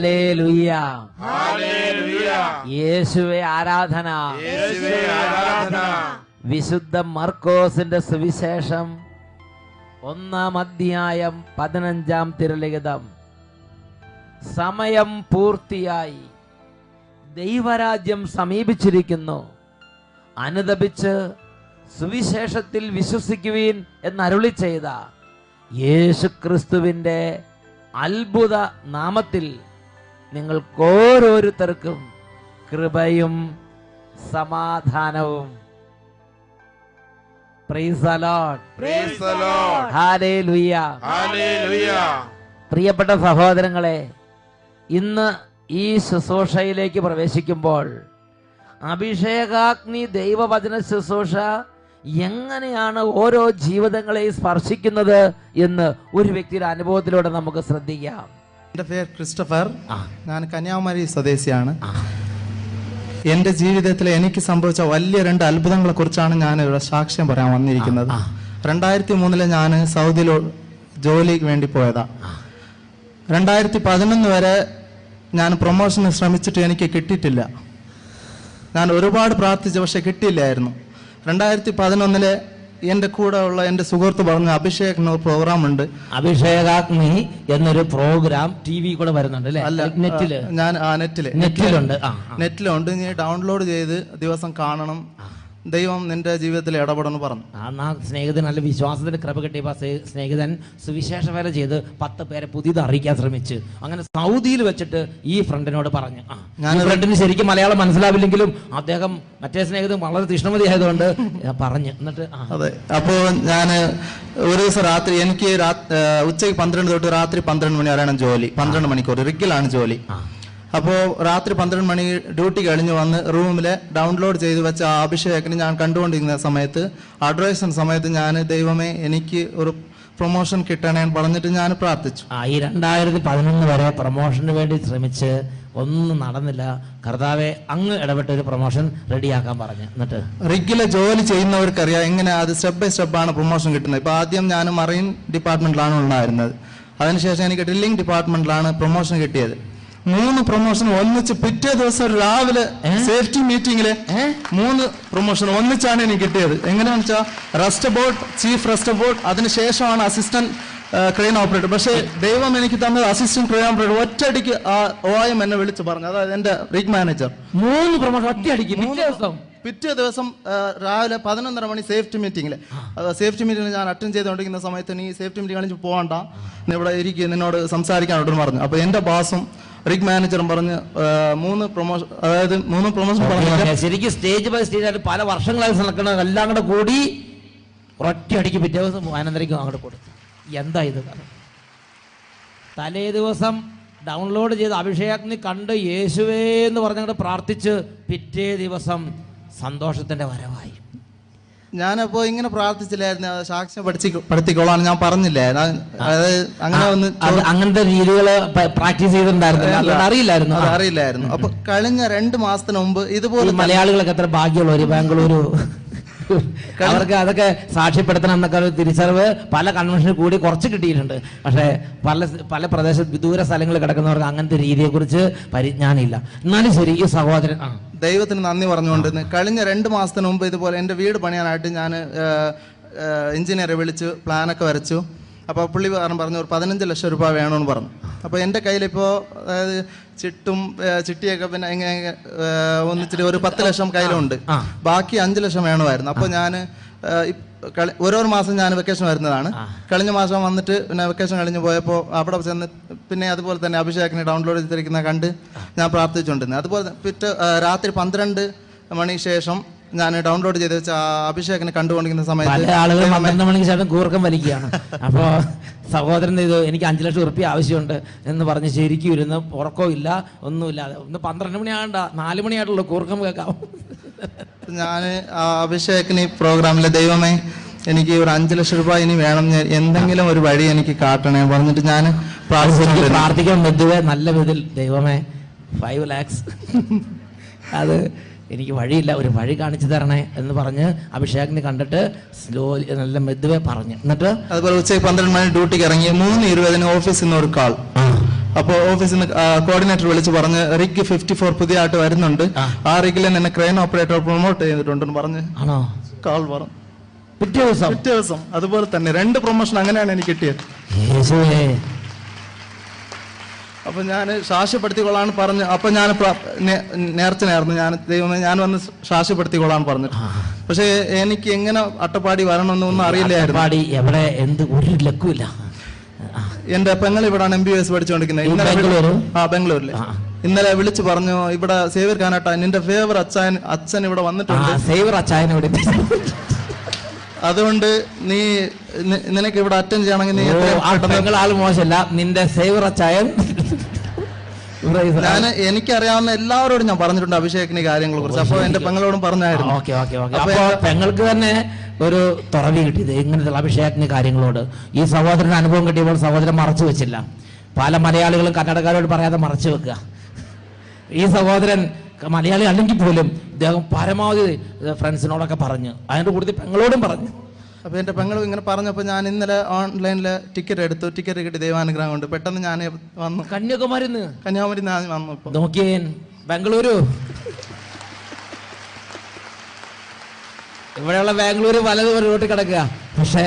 Hallelujah യേശുവെ ആരാധന. യേശുവേ ആരാധന. വിശുദ്ധ മർക്കോസിന്റെ സുവിശേഷം ഒന്നാം അധ്യായം പതിനഞ്ചാം തിരലിഖിതം. സമയം പൂർത്തിയായി. ദൈവരാജ്യം സമീപിച്ചിരിക്കുന്നു. അനുദപിച്ച് സുവിശേഷത്തിൽ വിശ്വസിക്കുവീൻ എന്നരുളി ചെയ്ത യേശുക്രിസ്തുവിന്റെ അത്ഭുത നാമത്തിൽ നിങ്ങൾക്ക് ഓരോരുത്തർക്കും കൃപയും സമാധാനവും. പ്രിയപ്പെട്ട സഹോദരങ്ങളെ ഇന്ന് ഈ ശുശ്രൂഷയിലേക്ക് പ്രവേശിക്കുമ്പോൾ അഭിഷേകാഗ്നി ദൈവവചന ശുശ്രൂഷ എങ്ങനെയാണ് ഓരോ ജീവിതങ്ങളെയും സ്പർശിക്കുന്നത് എന്ന് ഒരു വ്യക്തിയുടെ അനുഭവത്തിലൂടെ നമുക്ക് ശ്രദ്ധിക്കാം. എന്റെ പേര് ക്രിസ്റ്റഫർ. ഞാൻ കന്യാകുമാരി സ്വദേശിയാണ്. എന്റെ ജീവിതത്തിൽ എനിക്ക് സംഭവിച്ച വലിയ രണ്ട് അത്ഭുതങ്ങളെ കുറിച്ചാണ് ഞാൻ ഇവിടെ സാക്ഷ്യം പറയാൻ വന്നിരിക്കുന്നത്. രണ്ടായിരത്തി മൂന്നിൽ ഞാൻ സൗദിയിൽ ജോലിക്ക് വേണ്ടി പോയതാ. രണ്ടായിരത്തി പതിനൊന്ന് വരെ ഞാൻ പ്രൊമോഷന് ശ്രമിച്ചിട്ട് എനിക്ക് കിട്ടിയിട്ടില്ല. ഞാൻ ഒരുപാട് പ്രാർത്ഥിച്ചു പക്ഷെ കിട്ടിയില്ലായിരുന്നു. രണ്ടായിരത്തി പതിനൊന്നിൽ എന്റെ കൂടെ ഉള്ള എന്റെ സുഹൃത്ത് പറഞ്ഞ അഭിഷേക് പ്രോഗ്രാം ഉണ്ട്. അഭിഷേകാഗ്നി എന്നൊരു പ്രോഗ്രാം ടി വി കൂടെ വരുന്നുണ്ട് അല്ലെ? നെറ്റിൽ. ഞാൻ ആ നെറ്റിൽ. നെറ്റിലുണ്ട്. നെറ്റിലുണ്ട്. നീ ഡൗൺലോഡ് ചെയ്ത് ദിവസം കാണണം. ദൈവം നിന്റെ ജീവിതത്തിൽ ഇടപെടുന്നു പറഞ്ഞു. ആ ആ സ്നേഹിതൻ നല്ല വിശ്വാസത്തിന്റെ കൃപ കിട്ടിയപ്പോൾ സ്നേ- സ്നേഹിതൻ സുവിശേഷ വേല ചെയ്ത് പത്ത് പേരെ പുതിയത് അറിയിക്കാൻ ശ്രമിച്ചു. അങ്ങനെ സൗദിയിൽ വെച്ചിട്ട് ഈ ഫ്രണ്ടിനോട് പറഞ്ഞു. ഞാൻ ഫ്രണ്ടിന് ശരിക്കും മലയാളം മനസ്സിലാവില്ലെങ്കിലും അദ്ദേഹം മറ്റേ സ്നേഹിതൻ വളരെ തീഷ്ണമതി ആയതുകൊണ്ട് പറഞ്ഞു. എന്നിട്ട് അതെ അപ്പോൾ ഞാൻ ഒരു ദിവസം രാത്രി എനിക്ക് ഉച്ചയ്ക്ക് പന്ത്രണ്ട് തൊട്ട് രാത്രി പന്ത്രണ്ട് മണി വരെയാണ് ജോലി. പന്ത്രണ്ട് മണിക്കൂർ റിക്കിലാണ് ജോലി. ആ. അപ്പോൾ രാത്രി പന്ത്രണ്ട് മണി ഡ്യൂട്ടി കഴിഞ്ഞ് വന്ന് റൂമിൽ ഡൗൺലോഡ് ചെയ്ത് വെച്ച ആ അഭിഷേകത്തിന് ഞാൻ കണ്ടുകൊണ്ടിരുന്ന സമയത്ത് അഡ്വൈസൺ സമയത്ത് ഞാൻ ദൈവമേ എനിക്ക് ഒരു പ്രൊമോഷൻ കിട്ടണേ പറഞ്ഞിട്ട് ഞാൻ പ്രാർത്ഥിച്ചു. ഈ രണ്ടായിരത്തി പതിനൊന്ന് വരെ പ്രൊമോഷന് വേണ്ടി ശ്രമിച്ച് ഒന്നും നടന്നില്ല. കർത്താവെ അങ്ങ് ഇടപെട്ട ഒരു പ്രൊമോഷൻ റെഡിയാക്കാൻ പറഞ്ഞു. എന്നിട്ട്? റിഗുലർ ജോലി ചെയ്യുന്നവർക്കറിയാം എങ്ങനെ അത് സ്റ്റെപ്പ് ബൈ സ്റ്റെപ്പാണ് പ്രൊമോഷൻ കിട്ടുന്നത്. ഇപ്പൊ ആദ്യം ഞാൻ മറൈൻ ഡിപ്പാർട്ട്മെന്റിലാണ് ഉണ്ടായിരുന്നത്. അതിനുശേഷം എനിക്ക് ഡ്രില്ലിംഗ് ഡിപ്പാർട്ട്മെന്റിലാണ് പ്രൊമോഷൻ കിട്ടിയത്. മൂന്ന് പ്രൊമോഷൻ ഒന്നിച്ച് പിറ്റേ ദിവസം രാവിലെ സേഫ്റ്റി മീറ്റിംഗിൽ മൂന്ന് പ്രൊമോഷൻ ഒന്നിച്ചാണ് എനിക്ക് കിട്ടിയത്. എങ്ങനെയാണെന്ന് വെച്ചാൽ rest board chief rest board അതിനുശേഷമാണ് അസിസ്റ്റന്റ് ക്രെയിൻ ഓപ്പറേറ്റർ പക്ഷേ ദൈവം എനിക്ക് തന്നത് അസിസ്റ്റന്റ് ക്രെയിൻ ഓപ്പറേറ്റർ ഒറ്റയടിക്ക് ആ ഓയം എന്നെ വിളിച്ച് പറഞ്ഞു. അതായത് എന്റെ റിഗ് മാനേജർ മൂന്ന് പ്രൊമോഷൻ ഒറ്റയടിക്ക് പിറ്റേ ദിവസം? പിറ്റേ ദിവസം രാവിലെ പതിനൊന്നര മണി സേഫ്റ്റി മീറ്റിംഗിൽ സേഫ്റ്റി മീറ്റിംഗിൽ ഞാൻ അറ്റൻഡ് ചെയ്തുകൊണ്ടിരിക്കുന്ന സമയത്ത് നീ സേഫ്റ്റി മീറ്റിംഗ് കളിച്ച് പോകണ്ട ഇവിടെ ഇരിക്കുക നിന്നോട് സംസാരിക്കാനോട് പറഞ്ഞു. അപ്പോൾ എന്റെ ബോസും റിഗ് മാനേജറും പറഞ്ഞ് മൂന്ന് പ്രൊമോഷൻ അതായത് മൂന്ന് പ്രൊമോഷൻ പറഞ്ഞു ശരിക്കും സ്റ്റേജ് ബൈ സ്റ്റേജ് ആയിട്ട് പല വർഷങ്ങളായി നടക്കുന്നത് എല്ലാം കൂടെ കൂടി ഒറ്റയടിക്ക് പിറ്റേ ദിവസം ആനന്ദരയ്ക്കും അങ്ങോട്ട് കൊടുത്തു. എന്താ ഇത്? തലേ ദിവസം ഡൗൺലോഡ് ചെയ്ത് അഭിഷേകത്തിന് കണ്ട് യേശുവേ എന്ന് പറഞ്ഞങ്ങോട്ട് പ്രാർത്ഥിച്ച് പിറ്റേ ദിവസം സന്തോഷത്തിന്റെ വരവായി. ഞാനപ്പോൾ ഇങ്ങനെ പ്രാർത്ഥിച്ചില്ലായിരുന്നു. സാക്ഷ്യം പഠിച്ചു പഠിത്തിക്കോളാണ് ഞാൻ പറഞ്ഞില്ലേ? അത് അതായത് അങ്ങനെ ഒന്ന് അങ്ങനത്തെ രീതികൾ പ്രാക്ടീസ് ചെയ്തിട്ടുണ്ടായിരുന്നു. അറിയില്ലായിരുന്നു. അറിയില്ലായിരുന്നു. അപ്പൊ കഴിഞ്ഞ രണ്ട് മാസത്തിന് മുമ്പ് ഇതുപോലെ മലയാളികളൊക്കെ എത്ര ഭാഗ്യമുള്ളവര് ബാംഗ്ലൂരു അവർക്ക് അതൊക്കെ സാക്ഷ്യപ്പെടുത്തണം എന്നൊക്കെ ഒരു തിരിച്ചറിവ് പല കൺവെൻഷനിൽ കൂടി കുറച്ച് കിട്ടിയിട്ടുണ്ട്. പക്ഷേ പല പല പ്രദേശ വിദൂര സ്ഥലങ്ങളിൽ കിടക്കുന്നവർക്ക് അങ്ങനത്തെ രീതിയെക്കുറിച്ച് പരിജ്ഞാനമില്ല. എന്നാലും ശരി ഈ സഹോദരൻ ദൈവത്തിന് നന്ദി പറഞ്ഞുകൊണ്ട് കഴിഞ്ഞ രണ്ട് മാസത്തിന് മുമ്പ് ഇതുപോലെ എന്റെ വീട് പണിയാനായിട്ട് ഞാൻ എഞ്ചിനീയറെ വിളിച്ച് പ്ലാനൊക്കെ വരച്ചു. അപ്പോൾ പുള്ളി കാരണം പറഞ്ഞു ഒരു പതിനഞ്ച് ലക്ഷം രൂപ വേണമെന്ന് പറഞ്ഞു. അപ്പോൾ എന്റെ കയ്യിലിപ്പോൾ അതായത് ചിട്ടും ചിട്ടിയൊക്കെ പിന്നെ എങ്ങനെ ഒന്നിച്ചിട്ട് ഒരു പത്ത് ലക്ഷം കയ്യിലുണ്ട്. ബാക്കി അഞ്ച് ലക്ഷം വേണമായിരുന്നു. അപ്പോൾ ഞാൻ ഓരോ മാസം ഞാൻ വെക്കേഷൻ വരുന്നതാണ്. കഴിഞ്ഞ മാസം വന്നിട്ട് പിന്നെ വെക്കേഷൻ കഴിഞ്ഞ് പോയപ്പോൾ അവിടെ ചെന്ന് പിന്നെ അതുപോലെ തന്നെ അഭിഷേകിനെ ഡൗൺലോഡ് ചെയ്തിരിക്കുന്ന കണ്ട് ഞാൻ പ്രാർത്ഥിച്ചുകൊണ്ടിരുന്നത് അതുപോലെ പിറ്റേ രാത്രി പന്ത്രണ്ട് മണി ശേഷം ഞാൻ ഡൗൺലോഡ് ചെയ്ത് വെച്ച ആ അഭിഷേകിനെ കണ്ടുകൊണ്ടിരിക്കുന്ന പല സമയത്ത് ആളുകൾ പന്ത്രണ്ട് മണിക്ക് ശേഷം കൂർക്കം വലിക്കുകയാണ്. അപ്പോൾ സഹോദരൻ ഇത് എനിക്ക് അഞ്ച് ലക്ഷം ഉറുപ്പ്യ ആവശ്യമുണ്ട് എന്ന് പറഞ്ഞ് ശരിക്കും ഇരുന്ന് ഉറക്കമില്ല ഇല്ല ഒന്നുമില്ലാതെ ഒന്ന് പന്ത്രണ്ട് മണിയാകണ്ട നാല് മണിയായിട്ടുള്ളൂ കൂർക്കം കേൾക്കാം. ഞാൻ അഭിഷേകിന് ഈ പ്രോഗ്രാമിലെ ദൈവമേ എനിക്ക് ഒരു അഞ്ച് ലക്ഷം രൂപ ഇനി വേണം. ഞാൻ എന്തെങ്കിലും ഒരു വഴി എനിക്ക് കാട്ടണേ പറഞ്ഞിട്ട് ഞാൻ പ്രാർത്ഥിക്കാൻ മെതുവേ നല്ല വിധത്തിൽ. ദൈവമേ ഫൈവ് ലാക്സ് അത് എനിക്ക് വഴിയില്ല ഒരു വഴി കാണിച്ചു തരണേ എന്ന് പറഞ്ഞ് അഭിഷേകിനെ കണ്ടിട്ട് സ്ലോലി നല്ല മെതുവെ പറഞ്ഞു. എന്നിട്ട് അതുപോലെ ഉച്ചയ്ക്ക് പന്ത്രണ്ട് മണി ഡ്യൂട്ടിക്ക് ഇറങ്ങി മൂന്ന് ഇരുപതിന് ഓഫീസിൽ നിന്ന് ഒരു കാൾ അപ്പോൾ ഓഫീസിൽ നിന്ന് കോർഡിനേറ്റർ വിളിച്ച് പറഞ്ഞ് റിഗ് ഫിഫ്റ്റി ഫോർ പുതിയ ആയിട്ട് വരുന്നുണ്ട്. ആ. റിഗിൽ എന്നെ ക്രെയിൻ ഓപ്പറേറ്റർ പ്രൊമോട്ട് ചെയ്തിട്ടുണ്ടെന്ന് പറഞ്ഞ് ആണോ? കാൾ പറഞ്ഞു. പിറ്റേ ദിവസം? പിറ്റേ ദിവസം. അതുപോലെ തന്നെ രണ്ട് പ്രൊമോഷൻ അങ്ങനെയാണ് എനിക്ക് കിട്ടിയത്. അപ്പൊ ഞാൻ സാക്ഷ്യപ്പെടുത്തിക്കൊള്ളാൻ പറഞ്ഞു അപ്പൊ ഞാൻ നേർച്ച നേർന്നു ഞാൻ ദൈവമേ ഞാൻ വന്ന് സാക്ഷ്യപ്പെടുത്തിക്കൊള്ളാൻ പറഞ്ഞു പക്ഷേ എനിക്ക് എങ്ങനെ അട്ടപ്പാടി വരണമെന്നൊന്നും അറിയില്ലായിരുന്നു. എവിടെ? എന്ത്? ഒരു ലക്കുമില്ല. എന്റെ പെങ്ങൾ ഇവിടാണ് എം ബി എസ് പഠിച്ചുകൊണ്ടിരിക്കുന്നത്. ഇന്നലെ ആ ബാംഗ്ലൂരിൽ ഇന്നലെ വിളിച്ചു പറഞ്ഞു ഇവിടെ സേവർ കാനാട്ട നിന്റെ ഫേവർ അച്ഛൻ അച്ഛൻ ഇവിടെ വന്നിട്ടുണ്ട്. സേവർ അച്ഛൻ ഇവിടെ. അതുകൊണ്ട് നീ നിനക്ക് ഇവിടെ അറ്റൻഡ് ചെയ്യണമെങ്കിൽ നീ ഓ, എത്രയും ആ പെട്ടെന്ന് പെങ്ങൾ ആൾ മോശമല്ല. നിന്റെ സേവർ അച്ചായൻ. ഞാൻ എനിക്കറിയാവുന്ന എല്ലാവരോടും ഞാൻ പറഞ്ഞിട്ടുണ്ട് അഭിഷേകിന് കാര്യങ്ങളെ കുറിച്ച്. അപ്പൊ എന്റെ പെങ്ങളോടും പറഞ്ഞായിരുന്നു. Okay okay okay. അപ്പൊ പെങ്ങൾക്ക് തന്നെ ഒരു തുറവി കിട്ടിയത് ഇങ്ങനത്തെ അഭിഷേകത്തിന് കാര്യങ്ങളോട്. ഈ സഹോദരൻ അനുഭവം കിട്ടിയപ്പോൾ സഹോദരൻ മറച്ചു വെച്ചില്ല. പല മലയാളികളും കന്നഡക്കാരോട് പറയാതെ മറച്ചു വെക്കുക. ഈ സഹോദരൻ മലയാളി അല്ലെങ്കിൽ പോലും ഇദ്ദേഹം പരമാവധി ഫ്രണ്ട്സിനോടൊക്കെ പറഞ്ഞ്. അതിന്റെ കൂടുതൽ പെങ്ങളോടും പറഞ്ഞു. അപ്പോൾ എന്റെ പെങ്ങളും ഇങ്ങനെ പറഞ്ഞപ്പോൾ ഞാൻ ഇന്നലെ ഓൺലൈനിൽ ടിക്കറ്റ് എടുത്തു. ടിക്കറ്റ് കിട്ടി ദൈവാനുഗ്രഹം കൊണ്ട്. പെട്ടെന്ന് ഞാൻ വന്നു. കന്യാകുമാരി കന്യാകുമാരി ഞാൻ വന്നു നോക്കിയേൻ നോക്കിയേ ബാംഗ്ലൂരു. ഇവിടെയുള്ള ബാംഗ്ലൂർ വലത് ഒരു റോട്ടിൽ കിടക്കുക. പക്ഷേ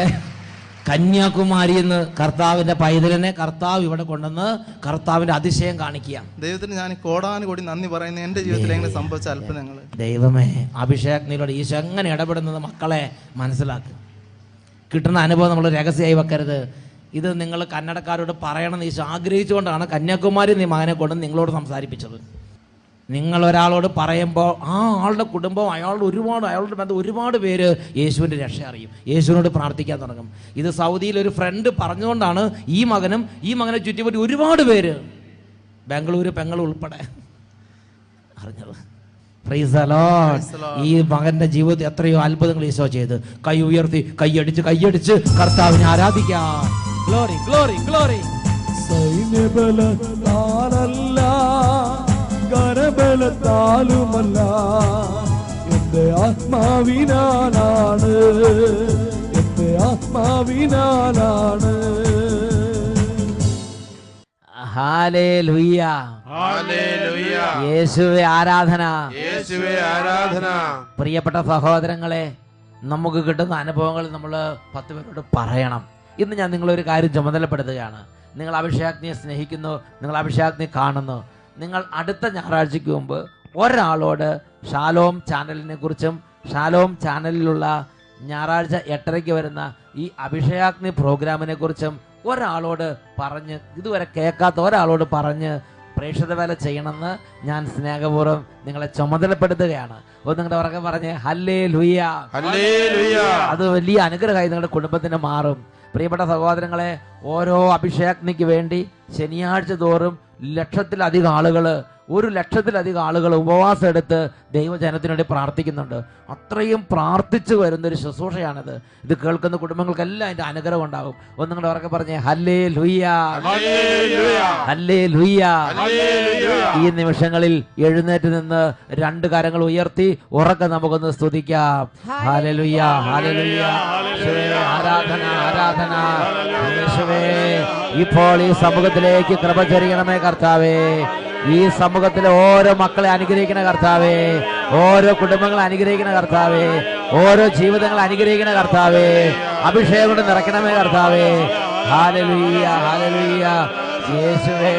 കന്യാകുമാരി എന്ന് കർത്താവിന്റെ പൈതലിനെ കർത്താവ് ഇവിടെ കൊണ്ടുവന്ന് കർത്താവിന്റെ അതിശയം കാണിക്കുക. ദൈവത്തിന് ഞാൻ കോടാനുകൂടി നന്ദി പറയുന്നത് എന്റെ ജീവിതത്തിൽ എങ്ങനെ സംഭവിച്ച അത്ഭുതങ്ങൾ ദൈവമേ അഭിഷേകനിലൂടെ ഈശോ എങ്ങനെ ഇടപെടുന്നത് മക്കളെ മനസ്സിലാക്കുക കിട്ടുന്ന അനുഭവം നമ്മൾ രഹസ്യമായി വെക്കരുത്. ഇത് നിങ്ങൾ കന്നഡക്കാരോട് പറയണമെന്ന് ഈശോ ആഗ്രഹിച്ചുകൊണ്ടാണ് കന്യാകുമാരി നീ മകനെ കൊണ്ട് നിങ്ങളോട് സംസാരിപ്പിച്ചത്. നിങ്ങൾ ഒരാളോട് പറയുമ്പോൾ ആ ആളുടെ കുടുംബം അയാളുടെ ഒരുപാട് അയാളുടെ ബന്ധം ഒരുപാട് പേര് യേശുവിന്റെ രക്ഷ അറിയും. യേശുവിനോട് പ്രാർത്ഥിക്കാൻ തുടങ്ങും. ഇത് സൗദിയിൽ ഒരു ഫ്രണ്ട് പറഞ്ഞുകൊണ്ടാണ് ഈ മകനും ഈ മകനെ ചുറ്റിപ്പറ്റി ഒരുപാട് പേര് ബാംഗ്ലൂർ പെങ്ങൾ ഉൾപ്പെടെ അറിഞ്ഞത്. ഈ മകന്റെ ജീവിതത്തിൽ എത്രയോ അത്ഭുതങ്ങൾ ഈശോ ചെയ്ത്. കൈ ഉയർത്തി കൈയടിച്ച് കൈയടിച്ച് കർത്താവിനെ ആരാധിക്കാം. ഗ്ലോറി ഗ്ലോറി ഗ്ലോറി സൈന്യബലത്താലല്ല കരബലത്താലുമല്ല എന്റെ ആത്മാവിനാലാണ് എന്റെ ആത്മാവിനാലാണ്. ഹല്ലേലൂയ യേശുവെ ആരാധന. യേശുവേ ആരാധന. പ്രിയപ്പെട്ട സഹോദരങ്ങളെ നമുക്ക് കിട്ടുന്ന അനുഭവങ്ങൾ നമ്മൾ പത്ത് പേരോട് പറയണം. ഇന്ന് ഞാൻ നിങ്ങളൊരു കാര്യം ചുമതലപ്പെടുത്തുകയാണ്. നിങ്ങൾ അഭിഷേകത്തിനെ സ്നേഹിക്കുന്നു നിങ്ങൾ അഭിഷേകത്തിനെ കാണുന്നു. നിങ്ങൾ അടുത്ത ഞായറാഴ്ചയ്ക്ക് മുമ്പ് ഒരാളോട് ഷാലോം ചാനലിനെ കുറിച്ചും ഷാലോം ചാനലിലുള്ള ഞായറാഴ്ച എട്ടരയ്ക്ക് വരുന്ന ഈ അഭിഷേകാഗ്നി പ്രോഗ്രാമിനെ കുറിച്ചും ഒരാളോട് പറഞ്ഞ് ഇതുവരെ കേൾക്കാത്ത ഒരാളോട് പറഞ്ഞ് പ്രേക്ഷത വേല ചെയ്യണമെന്ന് ഞാൻ സ്നേഹപൂർവം നിങ്ങളെ ചുമതലപ്പെടുത്തുകയാണ്. ഒന്ന് നിങ്ങളുടെ ഉറക്കം പറഞ്ഞ് ഹല്ലേ ലുയ്യ അത് വലിയ അനുഗ്രഹമായി നിങ്ങളുടെ കുടുംബത്തിന് മാറും. പ്രിയപ്പെട്ട സഹോദരങ്ങളെ ഓരോ അഭിഷേകാഗ്നിക്ക് വേണ്ടി ശനിയാഴ്ച തോറും ലക്ഷത്തിലധികം ആളുകൾ ഒരു ലക്ഷത്തിലധികം ആളുകൾ ഉപവാസം എടുത്ത് ദൈവജനത്തിനു വേണ്ടി പ്രാർത്ഥിക്കുന്നുണ്ട്. അത്രയും പ്രാർത്ഥിച്ചു വരുന്നൊരു ശുശ്രൂഷയാണിത്. ഇത് കേൾക്കുന്ന കുടുംബങ്ങൾക്കെല്ലാം അതിന്റെ അനുഗ്രഹം ഉണ്ടാകും. ഒന്ന് നിങ്ങളുടെ ഉറക്കെ പറഞ്ഞേ ഹല്ലേ ലുയ്യ ഹല്ലേലൂയ. ഹല്ലേ ലുയ്യ ഹല്ലേലൂയ. ഈ നിമിഷങ്ങളിൽ എഴുന്നേറ്റ് നിന്ന് രണ്ട് കാര്യങ്ങൾ ഉയർത്തി ഉറക്കെ നമുക്കൊന്ന് സ്തുതിക്കാം. ഹാലലുയ്യ യേശുവേ, ആരാധന ആരാധന. ഇപ്പോൾ ഈ സമൂഹത്തിലേക്ക് കൃപ ചൊരിയണമേ കർത്താവേ. ഈ സമൂഹത്തിലെ ഓരോ മക്കളെ അനുഗ്രഹിക്കണ കർത്താവേ. ഓരോ കുടുംബങ്ങളെ അനുഗ്രഹിക്കണ കർത്താവേ. ഓരോ ജീവിതങ്ങളെ അനുഗ്രഹിക്കണ കർത്താവേ. അഭിഷേകം കൊണ്ട് നിറയ്ക്കണമേ കർത്താവേ. ഹാലലുയ്യ ഹാലലുയ്യ യേശുവേ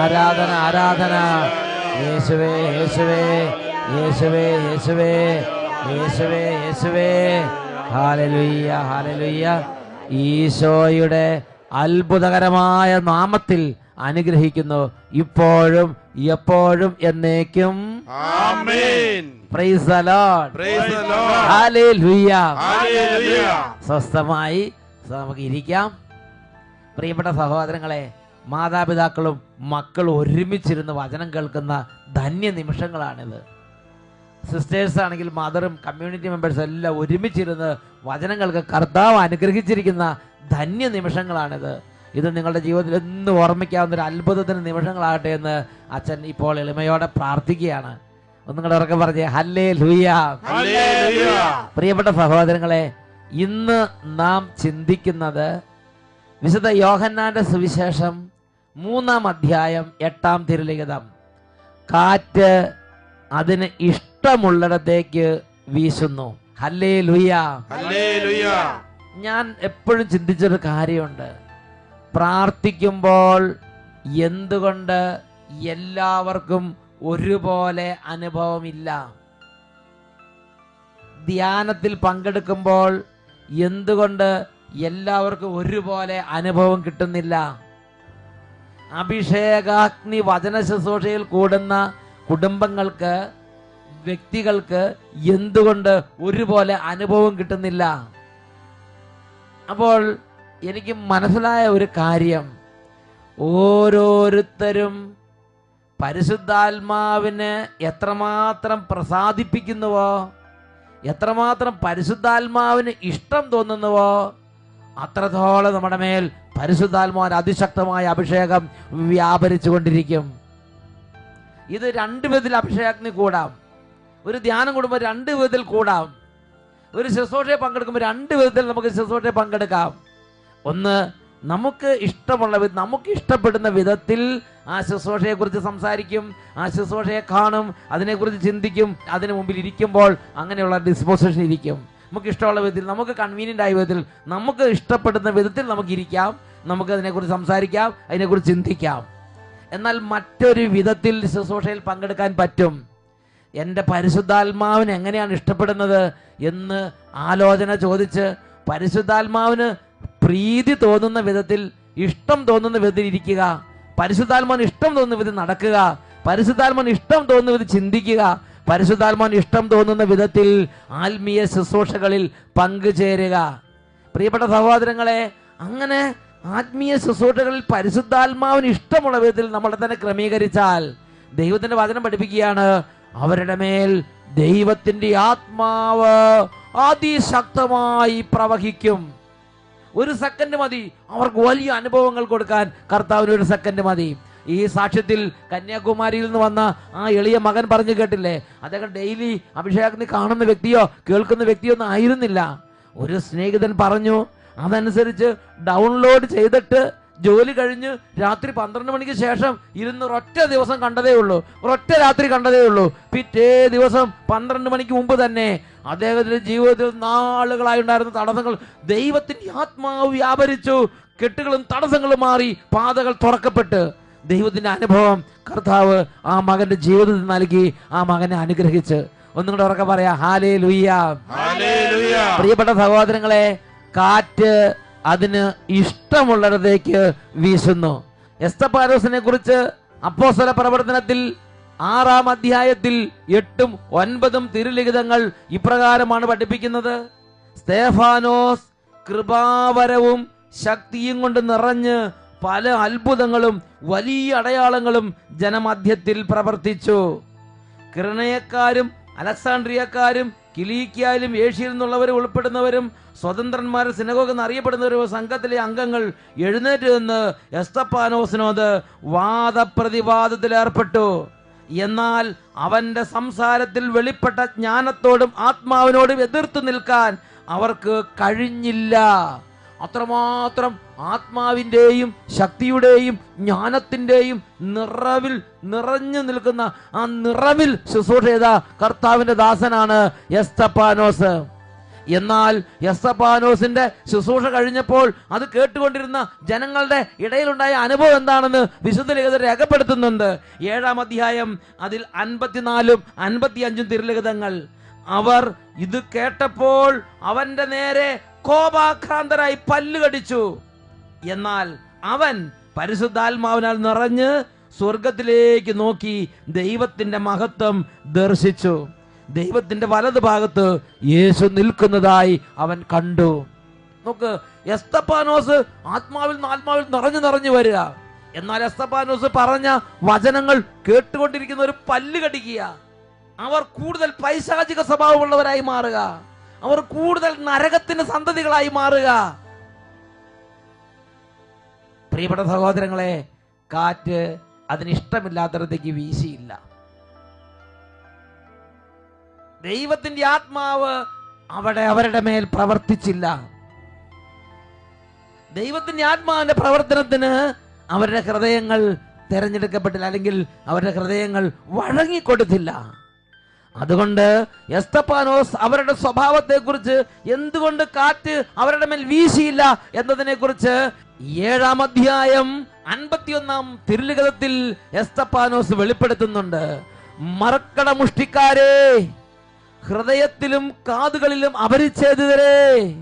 ആരാധന ആരാധന. യേശുവേ യേശുവേ യേശുവേ യേശുവേ യേശുവേ യേശുവേ. ഹാലലുയ്യ ഹാലലുയ്യ ഈശോയുടെ അത്ഭുതകരമായ നാമത്തിൽ അനുഗ്രഹിക്കുന്നു. ഇപ്പോഴും എപ്പോഴും എന്നേക്കും. സ്വസ്ഥമായി നമുക്ക് ഇരിക്കാം. പ്രിയപ്പെട്ട സഹോദരങ്ങളെ മാതാപിതാക്കളും മക്കളും ഒരുമിച്ചിരുന്ന് വചനം കേൾക്കുന്ന ധന്യ നിമിഷങ്ങളാണിത്. സിസ്റ്റേഴ്സ് ആണെങ്കിൽ മദറും കമ്മ്യൂണിറ്റി മെമ്പേഴ്സും എല്ലാം ഒരുമിച്ചിരുന്ന് വചനങ്ങൾക്ക് കർത്താവ് അനുഗ്രഹിച്ചിരിക്കുന്ന ധന്യ നിമിഷങ്ങളാണിത്. ഇത് നിങ്ങളുടെ ജീവിതത്തിൽ എന്നും ഓർമ്മിക്കാവുന്ന ഒരു അത്ഭുതത്തിന് നിമിഷങ്ങളാകട്ടെ എന്ന് അച്ഛൻ ഇപ്പോൾ എളിമയോടെ പ്രാർത്ഥിക്കുകയാണ്. നിങ്ങളുടെ ഉറക്കെ പറഞ്ഞേ ഹല്ലേ ലൂയ പ്രിയപ്പെട്ട സഹോദരങ്ങളെ ഇന്ന് നാം ചിന്തിക്കുന്നത് വിശുദ്ധ യോഹന്നാന്റെ സുവിശേഷം മൂന്നാം അധ്യായം എട്ടാം തിരുലിഖിതം. കാറ്റ് അതിന് ഇഷ്ടമുള്ളിടത്തേക്ക് വീശുന്നു. ഹല്ലേ ലുയാ ഞാൻ എപ്പോഴും ചിന്തിച്ചൊരു കാര്യമുണ്ട്. പ്രാർത്ഥിക്കുമ്പോൾ എന്തുകൊണ്ട് എല്ലാവർക്കും ഒരുപോലെ അനുഭവമില്ല? ധ്യാനത്തിൽ പങ്കെടുക്കുമ്പോൾ എന്തുകൊണ്ട് എല്ലാവർക്കും ഒരുപോലെ അനുഭവം കിട്ടുന്നില്ല? അഭിഷേകാഗ്നി വചന ശുശ്രൂഷയിൽ കൂടുന്ന കുടുംബങ്ങൾക്ക് വ്യക്തികൾക്ക് എന്തുകൊണ്ട് ഒരുപോലെ അനുഭവം കിട്ടുന്നില്ല? അപ്പോൾ എനിക്ക് മനസ്സിലായ ഒരു കാര്യം. ഓരോരുത്തരും പരിശുദ്ധാത്മാവിനെ എത്രമാത്രം പ്രസാദിപ്പിക്കുന്നുവോ എത്രമാത്രം പരിശുദ്ധാത്മാവിന് ഇഷ്ടം തോന്നുന്നുവോ അത്രത്തോളം നമ്മുടെ മേൽ പരിശുദ്ധാത്മാവിന് അതിശക്തമായ അഭിഷേകം വ്യാപരിച്ചു കൊണ്ടിരിക്കും ഇത് രണ്ട് വിധത്തിൽ അഭിഷേകാഗ്നി കൂടാം. ഒരു ധ്യാനം കൂടുമ്പോൾ രണ്ട് വിധത്തിൽ കൂടാം. ഒരു ശുശ്രൂഷയെ പങ്കെടുക്കുമ്പോൾ രണ്ട് വിധത്തിൽ നമുക്ക് ശുശ്രൂഷയെ പങ്കെടുക്കാം. ഒന്ന് നമുക്ക് ഇഷ്ടമുള്ള നമുക്ക് ഇഷ്ടപ്പെടുന്ന വിധത്തിൽ ആ ശുശ്രൂഷയെ കുറിച്ച് സംസാരിക്കും ആ ശുശ്രൂഷയെ കാണും അതിനെക്കുറിച്ച് ചിന്തിക്കും അതിന് മുമ്പിൽ ഇരിക്കുമ്പോൾ അങ്ങനെയുള്ള ഡിസ്പോസിഷൻ ഇരിക്കും. നമുക്ക് ഇഷ്ടമുള്ള വിധത്തിൽ നമുക്ക് കൺവീനിയന്റ് ആയ വിധത്തിൽ നമുക്ക് ഇഷ്ടപ്പെടുന്ന വിധത്തിൽ നമുക്ക് ഇരിക്കാം നമുക്ക് അതിനെക്കുറിച്ച് സംസാരിക്കാം അതിനെക്കുറിച്ച് ചിന്തിക്കാം. എന്നാൽ മറ്റൊരു വിധത്തിൽ ശുശ്രൂഷയിൽ പങ്കെടുക്കാൻ പറ്റും. എന്റെ പരിശുദ്ധാത്മാവിന് എങ്ങനെയാണ് ഇഷ്ടപ്പെടുന്നത് എന്ന് ആലോചന ചോദിച്ച് പരിശുദ്ധാത്മാവിന് പ്രീതി തോന്നുന്ന വിധത്തിൽ ഇഷ്ടം തോന്നുന്ന വിധത്തിൽ ഇരിക്കുക. പരിശുദ്ധാത്മാവിന് ഇഷ്ടം തോന്നുന്ന വിധത്തിൽ നടക്കുക. പരിശുദ്ധാത്മാവിന് ഇഷ്ടം തോന്നുന്ന വിധത്തിൽ ചിന്തിക്കുക. പരിശുദ്ധാത്മാവിന് ഇഷ്ടം തോന്നുന്ന വിധത്തിൽ ആത്മീയ ശുശ്രൂഷകളിൽ പങ്കുചേരുക. പ്രിയപ്പെട്ട സഹോദരങ്ങളെ അങ്ങനെ ആത്മീയ ശുശ്രൂഷകളിൽ പരിശുദ്ധാത്മാവിന് ഇഷ്ടമുള്ള വിധത്തിൽ നമ്മളെ തന്നെ ക്രമീകരിച്ചാൽ ദൈവത്തിന്റെ വചനം പഠിപ്പിക്കുകയാണ് അവരുടെ മേൽ ദൈവത്തിന്റെ ആത്മാവ് അതിശക്തമായി പ്രവഹിക്കും. ഒരു സെക്കൻഡ് മതി അവർക്ക് വലിയ അനുഭവങ്ങൾ കൊടുക്കാൻ കർത്താവിന് ഒരു സെക്കൻഡ് മതി. ഈ സാക്ഷ്യത്തിൽ കന്യാകുമാരിയിൽ നിന്ന് വന്ന ആ എളിയ മകൻ പറഞ്ഞു കേട്ടില്ലേ? അദ്ദേഹം ഡെയിലി അഭിഷേകത്തിന് കാണുന്ന വ്യക്തിയോ കേൾക്കുന്ന വ്യക്തിയോ ഒന്നും ആയിരുന്നില്ല. ഒരു സ്നേഹിതൻ പറഞ്ഞു അതനുസരിച്ച് ഡൗൺലോഡ് ചെയ്തിട്ട് ജോലി കഴിഞ്ഞ് രാത്രി പന്ത്രണ്ട് മണിക്ക് ശേഷം ഇരുന്ന് ഒരൊറ്റ ദിവസം കണ്ടതേ ഉള്ളൂ. ഒരൊറ്റ രാത്രി കണ്ടതേ ഉള്ളൂ. പിറ്റേ ദിവസം പന്ത്രണ്ട് മണിക്ക് മുമ്പ് തന്നെ അദ്ദേഹത്തിന്റെ ജീവിതത്തിൽ നാളുകളായി ഉണ്ടായിരുന്ന തടസ്സങ്ങൾ ദൈവത്തിന്റെ ആത്മാവ് വ്യാപരിച്ചു. കെട്ടുകളും തടസ്സങ്ങളും മാറി പാതകൾ തുറക്കപ്പെട്ട് ദൈവത്തിന്റെ അനുഭവം കർത്താവ് ആ മകന്റെ ജീവിതത്തിൽ നൽകി ആ മകനെ അനുഗ്രഹിച്ച്. ഒന്നുകൂടെ ഉറക്കെ പറയാ. ഹാലേ ലുയ്യ പ്രിയപ്പെട്ട സഹോദരങ്ങളെ കാറ്റ് അതിന് ഇഷ്ടമുള്ളിടത്തേക്ക് വീശുന്നു. എസ്തപാരോസിനെ കുറിച്ച് അപ്പോസല പ്രവർത്തനത്തിൽ ആറാം അധ്യായത്തിൽ എട്ടും ഒൻപതും തിരുലിഖിതങ്ങൾ ഇപ്രകാരമാണ് പഠിപ്പിക്കുന്നത്. സ്തേഫാനോസ് കൃപാവരവും ശക്തിയും കൊണ്ട് നിറഞ്ഞ് പല അത്ഭുതങ്ങളും വലിയ അടയാളങ്ങളും ജനമധ്യത്തിൽ പ്രവർത്തിച്ചു. കിരണയക്കാരും അലക്സാണ്ട്രിയക്കാരും കിലീക്കിയായാലും ഏഷ്യയിൽ നിന്നുള്ളവരും ഉൾപ്പെടുന്നവരും സ്വതന്ത്രന്മാർ സിനഗോഗ് എന്നറിയപ്പെടുന്നവരും സംഘത്തിലെ അംഗങ്ങൾ എഴുന്നേറ്റ് നിന്ന് എസ്തപ്പാനോസിനോത് വാദപ്രതിവാദത്തിൽ ഏർപ്പെട്ടു. എന്നാൽ അവന്റെ സംസാരത്തിൽ വെളിപ്പെട്ട ജ്ഞാനത്തോടും ആത്മാവിനോടും എതിർത്ത് നിൽക്കാൻ അവർക്ക് കഴിഞ്ഞില്ല. അത്രമാത്രം ആത്മാവിന്റെയും ശക്തിയുടെയും ജ്ഞാനത്തിന്റെയും നിറവിൽ നിറഞ്ഞു നിൽക്കുന്ന ആ നിറവിൽ ശുശ്രൂഷ ചെയ്ത കർത്താവിന്റെ ദാസനാണ് എസ്തപ്പാനോസ്. എന്നാൽ യസ്തപാനോസിന്റെ ശുശ്രൂഷ കഴിഞ്ഞപ്പോൾ അത് കേട്ടുകൊണ്ടിരുന്ന ജനങ്ങളുടെ ഇടയിലുണ്ടായ അനുഭവം എന്താണെന്ന് വിശുദ്ധ ലിഖിതം രേഖപ്പെടുത്തുന്നുണ്ട്. ഏഴാം അധ്യായം അതിൽ അൻപത്തിനാലും അൻപത്തിയഞ്ചും തിരുലിഖിതങ്ങൾ. അവർ ഇത് കേട്ടപ്പോൾ അവന്റെ നേരെ കോപാക്രാന്തരായി പല്ല് കടിച്ചു. എന്നാൽ അവൻ പരിശുദ്ധാത്മാവിനാൽ നിറഞ്ഞ് സ്വർഗത്തിലേക്ക് നോക്കി ദൈവത്തിന്റെ മഹത്വം ദർശിച്ചു. ദൈവത്തിന്റെ വലത് ഭാഗത്ത് യേശു നിൽക്കുന്നതായി അവൻ കണ്ടു. നോക്ക് എസ്തപ്പാനോസ് ആത്മാവിൽ ആത്മാവിൽ നിറഞ്ഞു നിറഞ്ഞു വരിക. എന്നാൽ എസ്തപ്പാനോസ് പറഞ്ഞ വചനങ്ങൾ കേട്ടുകൊണ്ടിരിക്കുന്ന ഒരു പല്ല് കടിക്കുക. അവർ കൂടുതൽ പൈശാചിക സ്വഭാവമുള്ളവരായി മാറുക. അവർ കൂടുതൽ നരകത്തിന് സന്തതികളായി മാറുക. പ്രിയപ്പെട്ട സഹോദരങ്ങളെ കാറ്റ് അതിന് ഇഷ്ടമില്ലാത്തടത്തേക്ക് വീശിയില്ല. ദൈവത്തിന്റെ ആത്മാവ് അവിടെ അവരുടെ മേൽ പ്രവർത്തിച്ചില്ല. ദൈവത്തിന്റെ ആത്മാവിന്റെ പ്രവർത്തനത്തിന് അവരുടെ ഹൃദയങ്ങൾ തിരഞ്ഞെടുക്കപ്പെട്ടില്ല അല്ലെങ്കിൽ അവരുടെ ഹൃദയങ്ങൾ വഴങ്ങിക്കൊടുത്തില്ല. അതുകൊണ്ട് എസ്തപ്പാനോസ് അവരുടെ സ്വഭാവത്തെക്കുറിച്ച് എന്തുകൊണ്ട് കാറ്റ് അവരുടെ മേൽ വീശിയില്ല എന്നതിനെക്കുറിച്ച് ഏഴാം അധ്യായം അൻപത്തിയൊന്നാം തിരുലിഖിതത്തിൽ എസ്തപ്പാനോസ് വെളിപ്പെടുത്തുന്നുണ്ട്. മറക്കട മുഷ്ടിക്കാരെ ഹൃദയത്തിലും കാതുകളിലും അപരിച്ഛേദിതരെ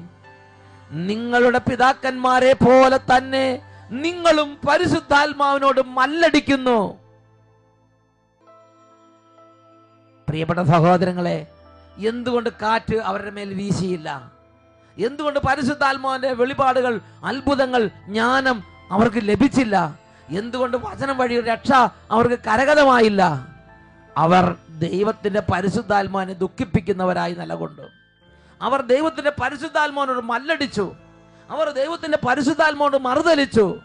നിങ്ങളുടെ പിതാക്കന്മാരെ പോലെ തന്നെ നിങ്ങളും പരിശുദ്ധാത്മാവിനോട് മല്ലടിക്കുന്നു. പ്രിയപ്പെട്ട സഹോദരങ്ങളെ എന്തുകൊണ്ട് കാറ്റ് അവരുടെ മേൽ വീശിയില്ല? എന്തുകൊണ്ട് പരിശുദ്ധാത്മാവിന്റെ വെളിപാടുകൾ അത്ഭുതങ്ങൾ ജ്ഞാനം അവർക്ക് ലഭിച്ചില്ല? എന്തുകൊണ്ട് വചനം വഴി രക്ഷ അവർക്ക് കരകതമായില്ല അവർ ദൈവത്തിന്റെ പരിശുദ്ധാത്മാവിനെ ദുഃഖിപ്പിക്കുന്നവരായി നിലകൊണ്ടു. അവർ ദൈവത്തിന്റെ പരിശുദ്ധാത്മാവിനോട് മല്ലടിച്ചു. അവർ ദൈവത്തിന്റെ പരിശുദ്ധാത്മാവിനോട് മറുതലിച്ചു.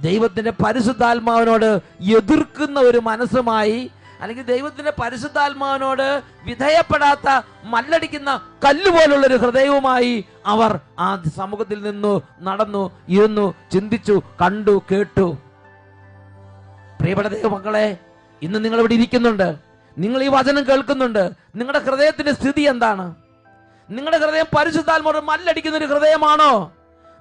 ദൈവത്തിന്റെ പരിശുദ്ധാത്മാവിനോട് എതിർക്കുന്ന ഒരു മനസ്സുമായി അല്ലെങ്കിൽ ദൈവത്തിന്റെ പരിശുദ്ധാത്മാവിനോട് വിധേയപ്പെടാത്ത മല്ലടിക്കുന്ന കല്ലുപോലുള്ള ഒരു ഹൃദയവുമായി അവർ ആ സമൂഹത്തിൽ നിന്നു നടന്നു ഇരുന്നു ചിന്തിച്ചു കണ്ടു കേട്ടു. പ്രിയപ്പെട്ട ദൈവമക്കളെ ഇന്ന് നിങ്ങൾ ഇവിടെ ഇരിക്കുന്നുണ്ട്. നിങ്ങൾ ഈ വചനം കേൾക്കുന്നുണ്ട്. നിങ്ങളുടെ ഹൃദയത്തിന്റെ സ്ഥിതി എന്താണ്? നിങ്ങളുടെ ഹൃദയം പരിശുദ്ധാത്മാവോട് മല്ലടിക്കുന്ന ഒരു ഹൃദയമാണോ?